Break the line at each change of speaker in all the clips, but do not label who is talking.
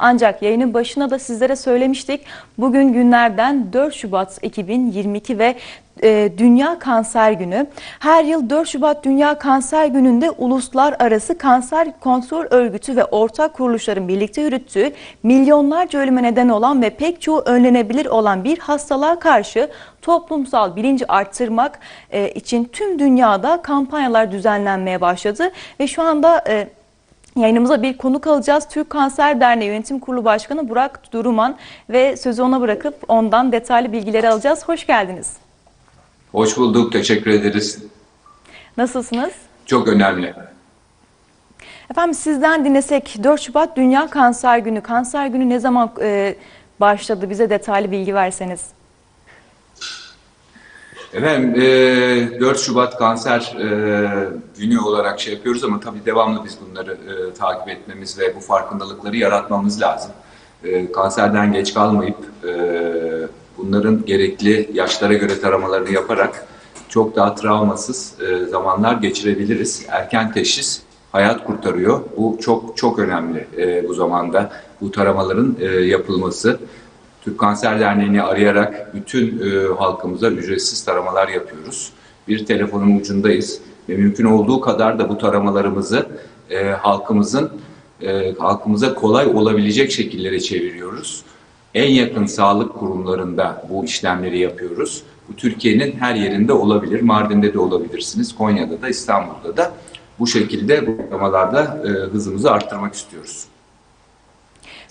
Ancak yayının başına da sizlere söylemiştik. Bugün günlerden 4 Şubat 2022 ve e, Dünya Kanser Günü. Her yıl 4 Şubat Dünya Kanser Günü'nde uluslararası kanser kontrol örgütü ve ortak kuruluşların birlikte yürüttüğü milyonlarca ölüme neden olan ve pek çoğu önlenebilir olan bir hastalığa karşı toplumsal bilinci arttırmak e, için tüm dünyada kampanyalar düzenlenmeye başladı ve şu anda e, Yayınımıza bir konuk alacağız. Türk Kanser Derneği Yönetim Kurulu Başkanı Burak Duruman ve sözü ona bırakıp ondan detaylı bilgileri alacağız. Hoş geldiniz.
Hoş bulduk, teşekkür ederiz.
Nasılsınız?
Çok önemli.
Efendim sizden dinlesek 4 Şubat Dünya Kanser Günü. Kanser Günü ne zaman e, başladı? Bize detaylı bilgi verseniz.
Efendim, e, 4 Şubat Kanser e, Günü olarak şey yapıyoruz ama tabii devamlı biz bunları e, takip etmemiz ve bu farkındalıkları yaratmamız lazım. E, kanserden geç kalmayıp e, bunların gerekli yaşlara göre taramalarını yaparak çok daha travmasız e, zamanlar geçirebiliriz. Erken teşhis hayat kurtarıyor. Bu çok çok önemli e, bu zamanda bu taramaların e, yapılması. Türk Kanser Derneği'ni arayarak bütün e, halkımıza ücretsiz taramalar yapıyoruz. Bir telefonun ucundayız ve mümkün olduğu kadar da bu taramalarımızı e, halkımızın e, halkımıza kolay olabilecek şekillere çeviriyoruz. En yakın sağlık kurumlarında bu işlemleri yapıyoruz. Bu Türkiye'nin her yerinde olabilir. Mardin'de de olabilirsiniz, Konya'da da, İstanbul'da da. Bu şekilde bu taramalarda e, hızımızı arttırmak istiyoruz.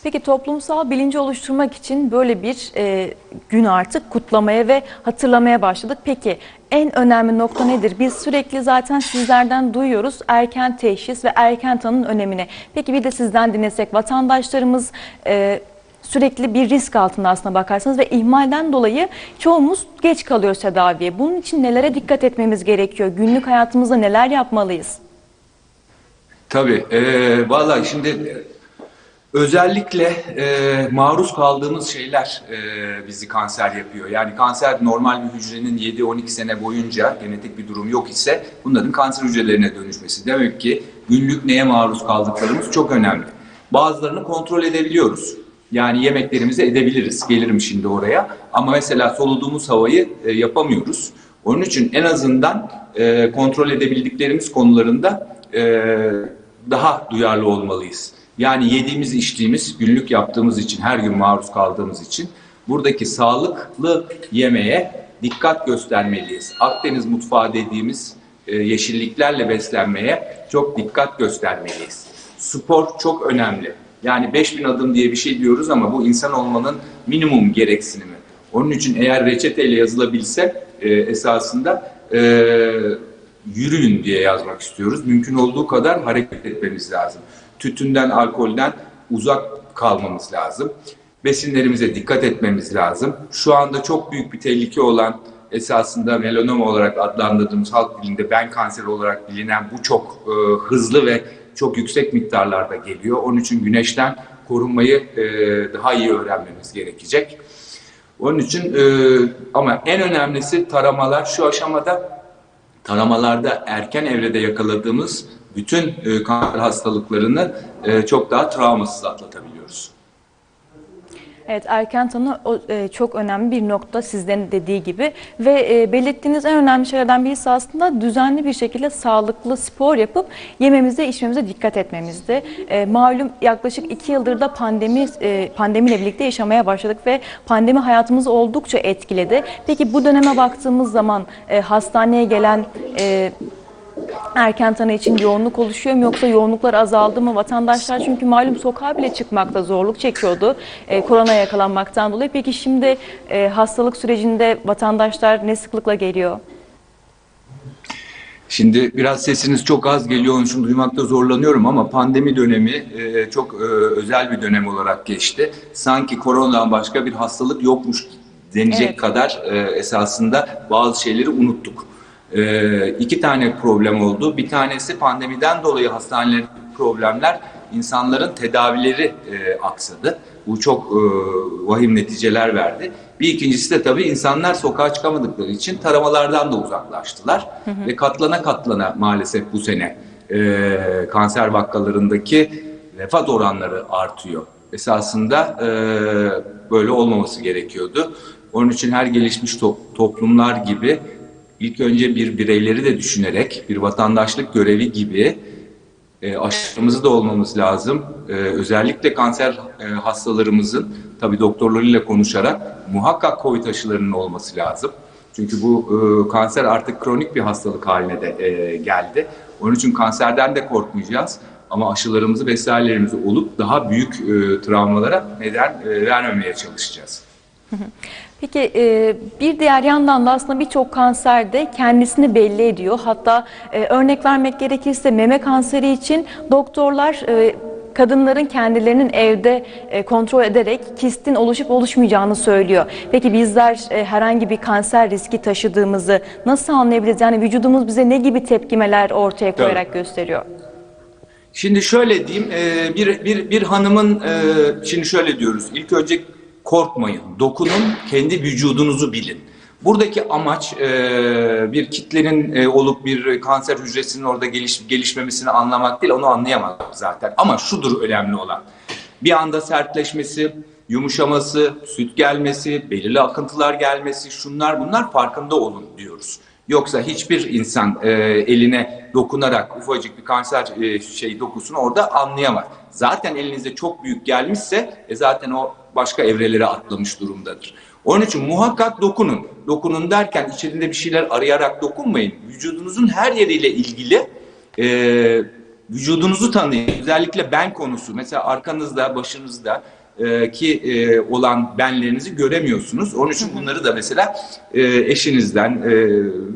Peki toplumsal bilinci oluşturmak için böyle bir e, gün artık kutlamaya ve hatırlamaya başladık. Peki en önemli nokta nedir? Biz sürekli zaten sizlerden duyuyoruz erken teşhis ve erken tanının önemini. Peki bir de sizden dinlesek vatandaşlarımız e, sürekli bir risk altında aslına bakarsanız ve ihmalden dolayı çoğumuz geç kalıyoruz tedaviye. Bunun için nelere dikkat etmemiz gerekiyor? Günlük hayatımızda neler yapmalıyız?
Tabii. E, Valla şimdi özellikle e, maruz kaldığımız şeyler e, bizi kanser yapıyor. Yani kanser normal bir hücrenin 7-12 sene boyunca genetik bir durum yok ise bunların kanser hücrelerine dönüşmesi. Demek ki günlük neye maruz kaldıklarımız çok önemli. Bazılarını kontrol edebiliyoruz. Yani yemeklerimizi edebiliriz. Gelirim şimdi oraya. Ama mesela soluduğumuz havayı e, yapamıyoruz. Onun için en azından e, kontrol edebildiklerimiz konularında e, daha duyarlı olmalıyız. Yani yediğimiz, içtiğimiz, günlük yaptığımız için, her gün maruz kaldığımız için buradaki sağlıklı yemeğe dikkat göstermeliyiz. Akdeniz mutfağı dediğimiz e, yeşilliklerle beslenmeye çok dikkat göstermeliyiz. Spor çok önemli. Yani 5000 adım diye bir şey diyoruz ama bu insan olmanın minimum gereksinimi. Onun için eğer reçeteyle yazılabilse e, esasında e, yürüyün diye yazmak istiyoruz. Mümkün olduğu kadar hareket etmemiz lazım. Tütünden, alkolden uzak kalmamız lazım. Besinlerimize dikkat etmemiz lazım. Şu anda çok büyük bir tehlike olan esasında melanoma olarak adlandırdığımız halk dilinde ben kanseri olarak bilinen bu çok e, hızlı ve çok yüksek miktarlarda geliyor. Onun için güneşten korunmayı e, daha iyi öğrenmemiz gerekecek. Onun için e, ama en önemlisi taramalar şu aşamada taramalarda erken evrede yakaladığımız bütün e, kanser hastalıklarını e, çok daha travmasız atlatabiliyoruz.
Evet erken tanı o, e, çok önemli bir nokta sizden dediği gibi ve e, belirttiğiniz en önemli şeylerden birisi aslında düzenli bir şekilde sağlıklı spor yapıp yememize içmemize dikkat etmemizdi. E, malum yaklaşık iki yıldır da pandemi e, pandemiyle birlikte yaşamaya başladık ve pandemi hayatımızı oldukça etkiledi. Peki bu döneme baktığımız zaman e, hastaneye gelen e, erken tanı için yoğunluk oluşuyor mu yoksa yoğunluklar azaldı mı? Vatandaşlar çünkü malum sokağa bile çıkmakta zorluk çekiyordu e, korona yakalanmaktan dolayı. Peki şimdi e, hastalık sürecinde vatandaşlar ne sıklıkla geliyor?
Şimdi biraz sesiniz çok az geliyor, onun için duymakta zorlanıyorum ama pandemi dönemi e, çok e, özel bir dönem olarak geçti. Sanki koronadan başka bir hastalık yokmuş denecek
Evet.
kadar e, esasında bazı şeyleri unuttuk. E, iki tane problem oldu. Bir tanesi pandemiden dolayı hastanelerin problemler, insanların tedavileri e, aksadı. Bu çok e, vahim neticeler verdi. Bir ikincisi de tabii insanlar sokağa çıkamadıkları için taramalardan da uzaklaştılar. Ve katlana katlana maalesef bu sene e, kanser vakalarındaki vefat oranları artıyor. esasında e, böyle olmaması gerekiyordu. Onun için her gelişmiş to- toplumlar gibi ilk önce bir bireyleri de düşünerek bir vatandaşlık görevi gibi e, aşımızı da olmamız lazım. E, özellikle kanser e, hastalarımızın tabii doktorlarıyla konuşarak muhakkak COVID aşılarının olması lazım. Çünkü bu e, kanser artık kronik bir hastalık haline de e, geldi. Onun için kanserden de korkmayacağız. Ama aşılarımızı vesairelerimizi olup daha büyük e, travmalara neden e, vermemeye çalışacağız.
Peki e, bir diğer yandan da aslında birçok kanserde kendisini belli ediyor. Hatta e, örnek vermek gerekirse meme kanseri için doktorlar e, kadınların kendilerinin evde kontrol ederek kistin oluşup oluşmayacağını söylüyor. Peki bizler herhangi bir kanser riski taşıdığımızı nasıl anlayabiliriz? Yani vücudumuz bize ne gibi tepkimeler ortaya koyarak gösteriyor?
Şimdi şöyle diyeyim, bir, bir, bir hanımın, şimdi şöyle diyoruz, ilk önce korkmayın, dokunun, kendi vücudunuzu bilin. Buradaki amaç e, bir kitlenin e, olup bir kanser hücresinin orada geliş, gelişmemesini anlamak değil, onu anlayamaz zaten. Ama şudur önemli olan, bir anda sertleşmesi, yumuşaması, süt gelmesi, belirli akıntılar gelmesi, şunlar bunlar farkında olun diyoruz. Yoksa hiçbir insan e, eline dokunarak ufacık bir kanser e, şey dokusunu orada anlayamaz. Zaten elinizde çok büyük gelmişse e, zaten o başka evrelere atlamış durumdadır. Onun için muhakkak dokunun. Dokunun derken içerinde bir şeyler arayarak dokunmayın. Vücudunuzun her yeriyle ilgili e, vücudunuzu tanıyın. Özellikle ben konusu. Mesela arkanızda, başınızda e, ki e, olan benlerinizi göremiyorsunuz. Onun için bunları da mesela e, eşinizden e,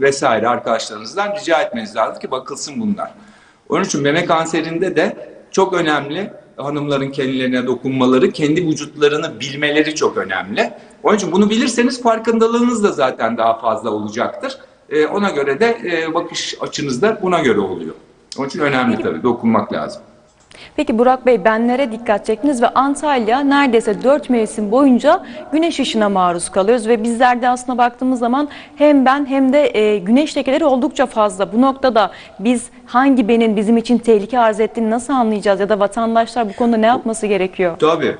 vesaire arkadaşlarınızdan rica etmeniz lazım ki bakılsın bunlar. Onun için meme kanserinde de çok önemli hanımların kendilerine dokunmaları, kendi vücutlarını bilmeleri çok önemli. Onun için bunu bilirseniz farkındalığınız da zaten daha fazla olacaktır. E, ona göre de e, bakış açınız da buna göre oluyor. Onun için önemli tabii dokunmak lazım.
Peki Burak Bey benlere dikkat çektiniz ve Antalya neredeyse 4 mevsim boyunca güneş ışığına maruz kalıyoruz ve bizler de aslında baktığımız zaman hem ben hem de e, güneş lekeleri oldukça fazla. Bu noktada biz hangi benin bizim için tehlike arz ettiğini nasıl anlayacağız ya da vatandaşlar bu konuda ne yapması gerekiyor?
Tabii.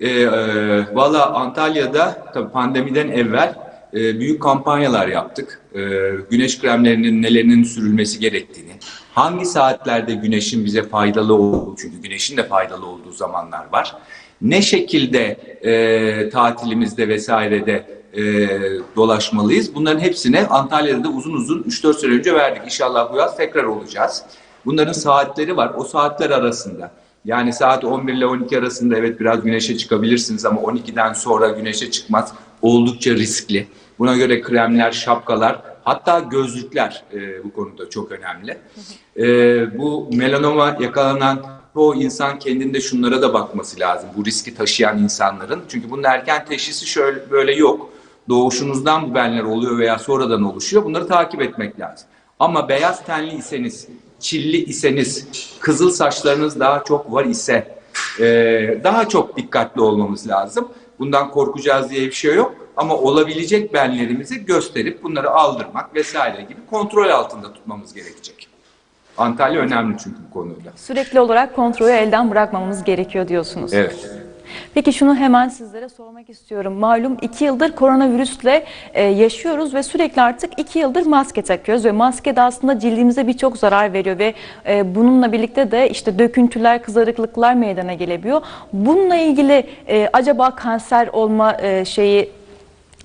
Ee, e, Valla Antalya'da tabii pandemiden evvel e, büyük kampanyalar yaptık. E, güneş kremlerinin nelerinin sürülmesi gerektiğini, hangi saatlerde güneşin bize faydalı olduğu, çünkü güneşin de faydalı olduğu zamanlar var. Ne şekilde e, tatilimizde vesairede e, dolaşmalıyız? Bunların hepsine Antalya'da da uzun uzun 3-4 sene önce verdik. İnşallah bu yaz tekrar olacağız. Bunların saatleri var. O saatler arasında yani saat 11 ile 12 arasında evet biraz güneşe çıkabilirsiniz ama 12'den sonra güneşe çıkmaz. Oldukça riskli. Buna göre kremler, şapkalar hatta gözlükler e, bu konuda çok önemli. E, bu melanoma yakalanan çoğu insan kendinde şunlara da bakması lazım. Bu riski taşıyan insanların. Çünkü bunun erken teşhisi şöyle böyle yok. Doğuşunuzdan bu benler oluyor veya sonradan oluşuyor. Bunları takip etmek lazım. Ama beyaz tenli iseniz, çilli iseniz, kızıl saçlarınız daha çok var ise e, daha çok dikkatli olmamız lazım. Bundan korkacağız diye bir şey yok. Ama olabilecek benlerimizi gösterip bunları aldırmak vesaire gibi kontrol altında tutmamız gerekecek. Antalya önemli çünkü bu konuda.
Sürekli olarak kontrolü elden bırakmamamız gerekiyor diyorsunuz.
Evet.
Peki şunu hemen sizlere sormak istiyorum. Malum iki yıldır koronavirüsle e, yaşıyoruz ve sürekli artık iki yıldır maske takıyoruz ve maske de aslında cildimize birçok zarar veriyor ve e, bununla birlikte de işte döküntüler, kızarıklıklar meydana gelebiliyor. Bununla ilgili e, acaba kanser olma e, şeyi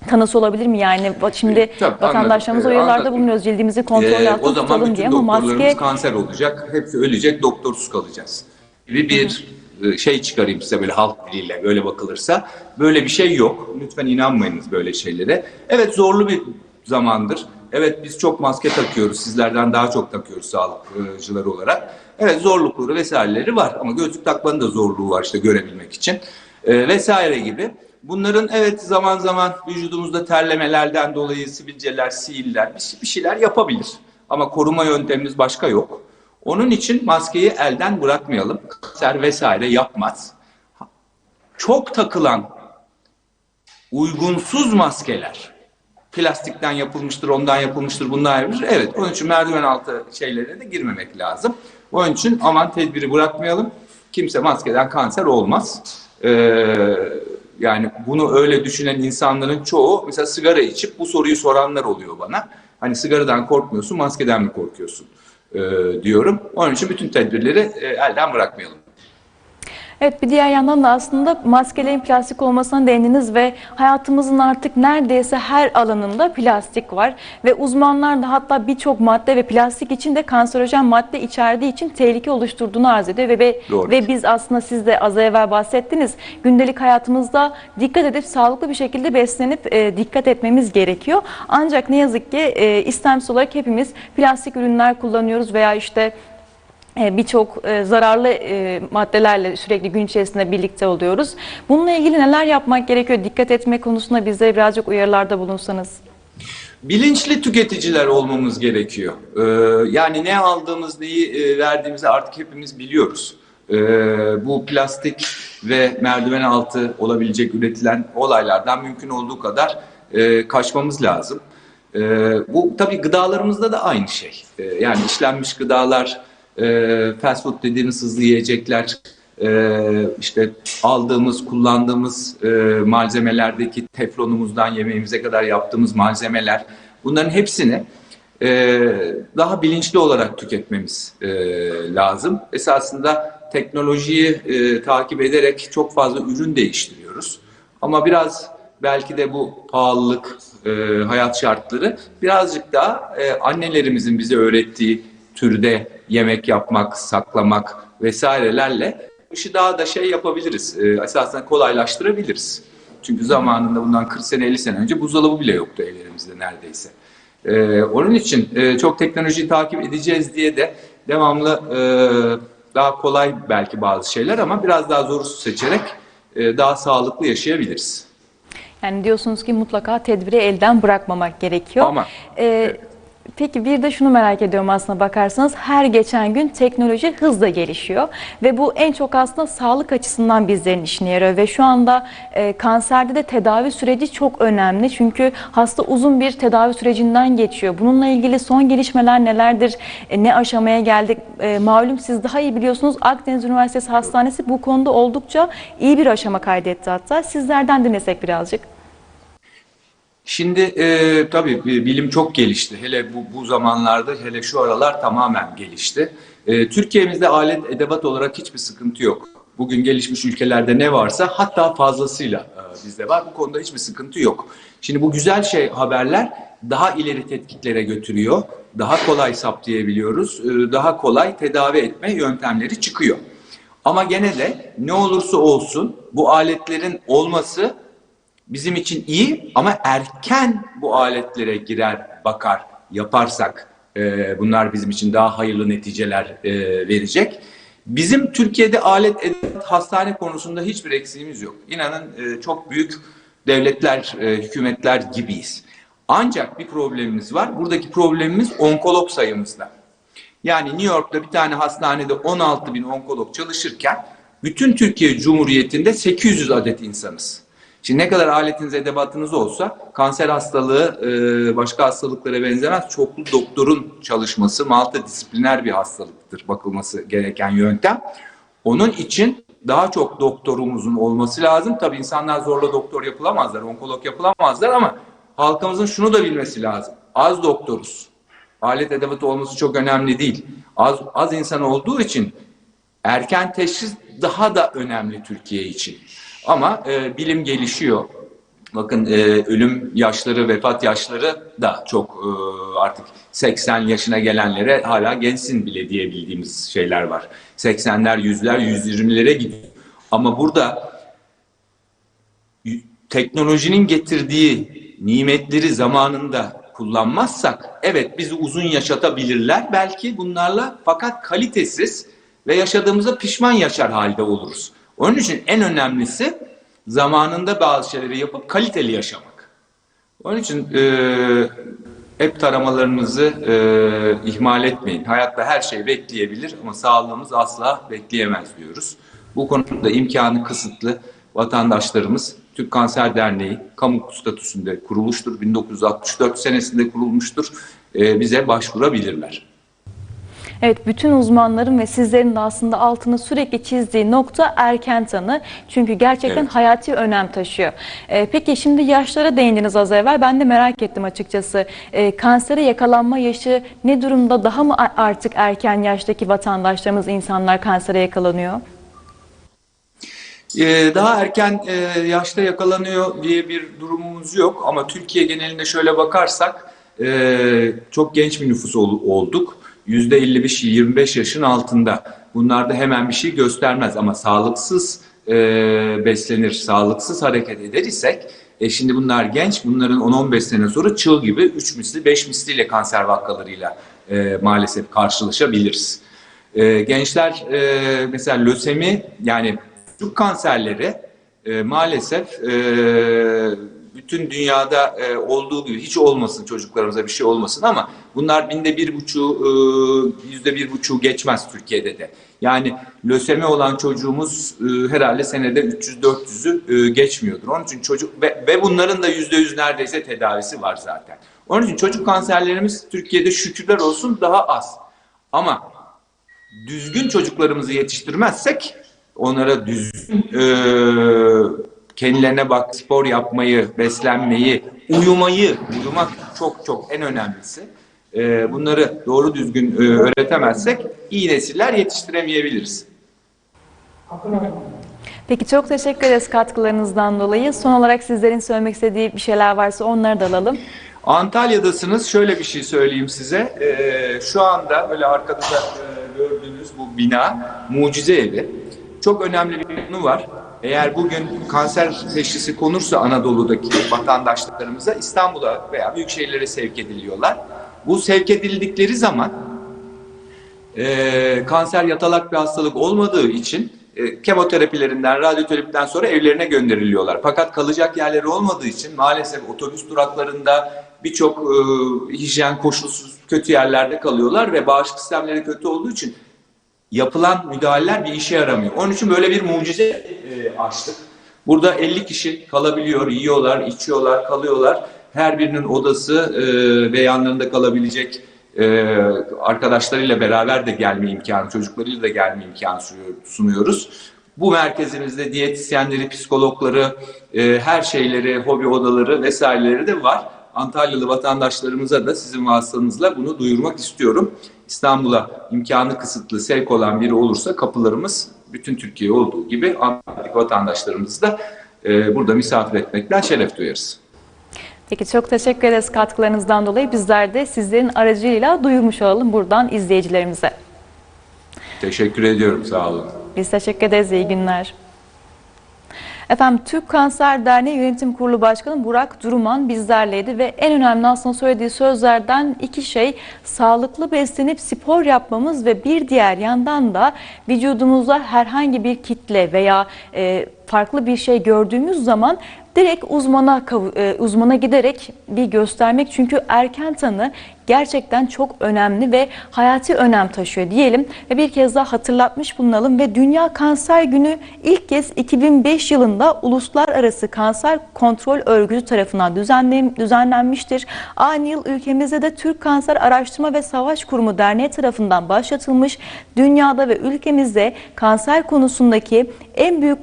tanısı olabilir mi? Yani şimdi
Tabii,
vatandaşlarımız
anladım.
uyarılarda
Anladım.
bulunuyoruz. Cildimizi kontrol
Ee,
altında
o zaman
tutalım diye ama maske
kanser olacak, hepsi ölecek, doktorsuz kalacağız. Gibi bir e, şey çıkarayım size böyle halk diliyle böyle bakılırsa. Böyle bir şey yok. Lütfen inanmayınız böyle şeylere. Evet zorlu bir zamandır. Evet biz çok maske takıyoruz. Sizlerden daha çok takıyoruz sağlıkçılar olarak. Evet zorlukları vesaireleri var ama gözlük takmanın da zorluğu var işte görebilmek için. Ee, vesaire gibi. Bunların evet zaman zaman vücudumuzda terlemelerden dolayı sivilceler, sihirler bir- şeyler yapabilir. Ama koruma yöntemimiz başka yok. Onun için maskeyi elden bırakmayalım. Kanser vesaire yapmaz. Çok takılan uygunsuz maskeler plastikten yapılmıştır, ondan yapılmıştır, bundan yapılmıştır. Evet, onun için merdiven altı şeylerine de girmemek lazım. Onun için aman tedbiri bırakmayalım. Kimse maskeden kanser olmaz. e, yani bunu öyle düşünen insanların çoğu mesela sigara içip bu soruyu soranlar oluyor bana. Hani sigaradan korkmuyorsun, maskeden mi korkuyorsun e, diyorum. Onun için bütün tedbirleri e, elden bırakmayalım.
Evet bir diğer yandan da aslında maskelerin plastik olmasına değindiniz ve hayatımızın artık neredeyse her alanında plastik var. Ve uzmanlar da hatta birçok madde ve plastik için de kanserojen madde içerdiği için tehlike oluşturduğunu arz ediyor. Ve, ve,
Doğru.
ve biz aslında siz de az evvel bahsettiniz gündelik hayatımızda dikkat edip sağlıklı bir şekilde beslenip e, dikkat etmemiz gerekiyor. Ancak ne yazık ki e, istemsiz olarak hepimiz plastik ürünler kullanıyoruz veya işte birçok e, zararlı e, maddelerle sürekli gün içerisinde birlikte oluyoruz. Bununla ilgili neler yapmak gerekiyor? Dikkat etme konusunda bize birazcık uyarılarda bulunsanız.
Bilinçli tüketiciler olmamız gerekiyor. Yani ne aldığımız, neyi e, verdiğimizi artık hepimiz biliyoruz. Bu plastik ve merdiven altı olabilecek üretilen olaylardan mümkün olduğu kadar e, kaçmamız lazım. Bu tabii gıdalarımızda da aynı şey. Yani işlenmiş gıdalar, e, fast food dediğimiz hızlı yiyecekler, e, işte aldığımız, kullandığımız e, malzemelerdeki teflonumuzdan yemeğimize kadar yaptığımız malzemeler bunların hepsini e, daha bilinçli olarak tüketmemiz e, lazım. Esasında teknolojiyi e, takip ederek çok fazla ürün değiştiriyoruz. Ama biraz belki de bu pahalılık, e, hayat şartları birazcık daha e, annelerimizin bize öğrettiği türde yemek yapmak, saklamak vesairelerle işi daha da şey yapabiliriz. E, esasen kolaylaştırabiliriz. Çünkü zamanında bundan 40 sene 50 sene önce buzdolabı bile yoktu evlerimizde neredeyse. E, onun için e, çok teknolojiyi takip edeceğiz diye de devamlı e, daha kolay belki bazı şeyler ama biraz daha zor seçerek e, daha sağlıklı yaşayabiliriz.
Yani diyorsunuz ki mutlaka tedbiri elden bırakmamak gerekiyor.
Ama-
Ee, Peki bir de şunu merak ediyorum aslına bakarsanız her geçen gün teknoloji hızla gelişiyor ve bu en çok aslında sağlık açısından bizlerin işine yarıyor ve şu anda e, kanserde de tedavi süreci çok önemli çünkü hasta uzun bir tedavi sürecinden geçiyor. Bununla ilgili son gelişmeler nelerdir? E, ne aşamaya geldik? E, malum siz daha iyi biliyorsunuz Akdeniz Üniversitesi Hastanesi bu konuda oldukça iyi bir aşama kaydetti hatta. Sizlerden dinlesek birazcık.
Şimdi e, tabii bi- bilim çok gelişti. Hele bu, bu zamanlarda, hele şu aralar tamamen gelişti. E, Türkiye'mizde alet edevat olarak hiçbir sıkıntı yok. Bugün gelişmiş ülkelerde ne varsa hatta fazlasıyla e, bizde var. Bu konuda hiçbir sıkıntı yok. Şimdi bu güzel şey haberler daha ileri tetkiklere götürüyor. Daha kolay saptayabiliyoruz. e, daha kolay tedavi etme yöntemleri çıkıyor. Ama gene de ne olursa olsun bu aletlerin olması bizim için iyi ama erken bu aletlere girer, bakar, yaparsak e, bunlar bizim için daha hayırlı neticeler e, verecek. Bizim Türkiye'de alet edevat hastane konusunda hiçbir eksiğimiz yok. İnanın e, çok büyük devletler, e, hükümetler gibiyiz. Ancak bir problemimiz var. Buradaki problemimiz onkolog sayımızda. Yani New York'ta bir tane hastanede 16 bin onkolog çalışırken bütün Türkiye Cumhuriyeti'nde 800 adet insanız. Şimdi ne kadar aletiniz, edebatınız olsa kanser hastalığı e, başka hastalıklara benzemez. Çoklu doktorun çalışması multidisipliner bir hastalıktır bakılması gereken yöntem. Onun için daha çok doktorumuzun olması lazım. Tabii insanlar zorla doktor yapılamazlar, onkolog yapılamazlar ama halkımızın şunu da bilmesi lazım. Az doktoruz. Alet edevatı olması çok önemli değil. Az, az insan olduğu için erken teşhis daha da önemli Türkiye için. Ama e, bilim gelişiyor. Bakın e, ölüm yaşları, vefat yaşları da çok e, artık 80 yaşına gelenlere hala gençsin bile diyebildiğimiz şeyler var. 80'ler, 100'ler, 120'lere gidiyor. Ama burada teknolojinin getirdiği nimetleri zamanında kullanmazsak evet bizi uzun yaşatabilirler belki bunlarla fakat kalitesiz ve yaşadığımızda pişman yaşar halde oluruz. Onun için en önemlisi zamanında bazı şeyleri yapıp kaliteli yaşamak. Onun için e, hep taramalarınızı e, ihmal etmeyin. Hayatta her şey bekleyebilir ama sağlığımız asla bekleyemez diyoruz. Bu konuda imkanı kısıtlı vatandaşlarımız Türk Kanser Derneği kamu statüsünde kurulmuştur. 1964 senesinde kurulmuştur. E, bize başvurabilirler.
Evet, bütün uzmanların ve sizlerin de aslında altını sürekli çizdiği nokta erken tanı. Çünkü gerçekten
Evet.
hayati önem taşıyor. Ee, peki şimdi yaşlara değindiniz az evvel. Ben de merak ettim açıkçası. Ee, kansere yakalanma yaşı ne durumda? Daha mı artık erken yaştaki vatandaşlarımız, insanlar kansere yakalanıyor?
Ee, daha erken e, yaşta yakalanıyor diye bir durumumuz yok ama Türkiye genelinde şöyle bakarsak e, çok genç bir nüfus ol- olduk. %55-25 yaşın altında. Bunlarda hemen bir şey göstermez ama sağlıksız e, beslenir, sağlıksız hareket eder isek e şimdi bunlar genç, bunların 10-15 sene sonra çığ gibi 3 misli, 5 misliyle kanser vakalarıyla e, maalesef karşılaşabiliriz. E, gençler e, mesela lösemi yani çocuk kanserleri e, maalesef e, bütün dünyada e, olduğu gibi hiç olmasın çocuklarımıza bir şey olmasın ama bunlar binde bir buçuğu e, yüzde bir buçuğu geçmez Türkiye'de de. Yani lösemi olan çocuğumuz e, herhalde senede 300-400'ü e, geçmiyordur. Onun için çocuk ve, ve bunların da yüzde yüz neredeyse tedavisi var zaten. Onun için çocuk kanserlerimiz Türkiye'de şükürler olsun daha az. Ama düzgün çocuklarımızı yetiştirmezsek onlara düzgün e, kendilerine bak spor yapmayı, beslenmeyi, uyumayı, uyumak çok çok en önemlisi. E, bunları doğru düzgün e, öğretemezsek iyi nesiller yetiştiremeyebiliriz.
Peki çok teşekkür ederiz katkılarınızdan dolayı. Son olarak sizlerin söylemek istediği bir şeyler varsa onları da alalım.
Antalya'dasınız. Şöyle bir şey söyleyeyim size. Ee, şu anda böyle arkada da e, gördüğünüz bu bina mucize evi. Çok önemli bir konu var. Eğer bugün kanser teşhisi konursa Anadolu'daki vatandaşlarımıza İstanbul'a veya büyük şehirlere sevk ediliyorlar. Bu sevk edildikleri zaman e, kanser yatalak bir hastalık olmadığı için e, kemoterapilerinden, radyoterapiden sonra evlerine gönderiliyorlar. Fakat kalacak yerleri olmadığı için maalesef otobüs duraklarında birçok e, hijyen koşulsuz kötü yerlerde kalıyorlar ve bağışıklık sistemleri kötü olduğu için yapılan müdahaleler bir işe yaramıyor. Onun için böyle bir mucize e, açtık. Burada 50 kişi kalabiliyor, yiyorlar, içiyorlar, kalıyorlar. Her birinin odası e, ve yanlarında kalabilecek e, arkadaşlarıyla beraber de gelme imkanı, çocuklarıyla da gelme imkanı sunuyor- sunuyoruz. Bu merkezimizde diyetisyenleri, psikologları, e, her şeyleri, hobi odaları vesaireleri de var. Antalyalı vatandaşlarımıza da sizin vasıtanızla bunu duyurmak istiyorum. İstanbul'a imkanı kısıtlı sevk olan biri olursa kapılarımız bütün Türkiye olduğu gibi Antalya'daki vatandaşlarımızı da e, burada misafir etmekten şeref duyarız.
Peki çok teşekkür ederiz katkılarınızdan dolayı. Bizler de sizlerin aracılığıyla duyurmuş olalım buradan izleyicilerimize.
Teşekkür ediyorum, sağ olun.
Biz teşekkür ederiz. İyi günler. Efendim Türk Kanser Derneği Yönetim Kurulu Başkanı Burak Duruman bizlerleydi ve en önemli aslında söylediği sözlerden iki şey sağlıklı beslenip spor yapmamız ve bir diğer yandan da vücudumuzda herhangi bir kitle veya e, farklı bir şey gördüğümüz zaman direkt uzmana e, uzmana giderek bir göstermek. Çünkü erken tanı gerçekten çok önemli ve hayati önem taşıyor diyelim. Ve bir kez daha hatırlatmış bulunalım ve Dünya Kanser Günü ilk kez 2005 yılında Uluslararası Kanser Kontrol Örgütü tarafından düzenlen- düzenlenmiştir. Aynı yıl ülkemizde de Türk Kanser Araştırma ve Savaş Kurumu Derneği tarafından başlatılmış. Dünyada ve ülkemizde kanser konusundaki en büyük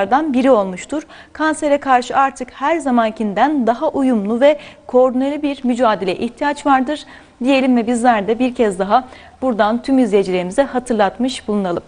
kampanyalardan biri olmuştur. Kansere karşı artık her zamankinden daha uyumlu ve koordineli bir mücadele ihtiyaç vardır diyelim ve bizler de bir kez daha buradan tüm izleyicilerimize hatırlatmış bulunalım.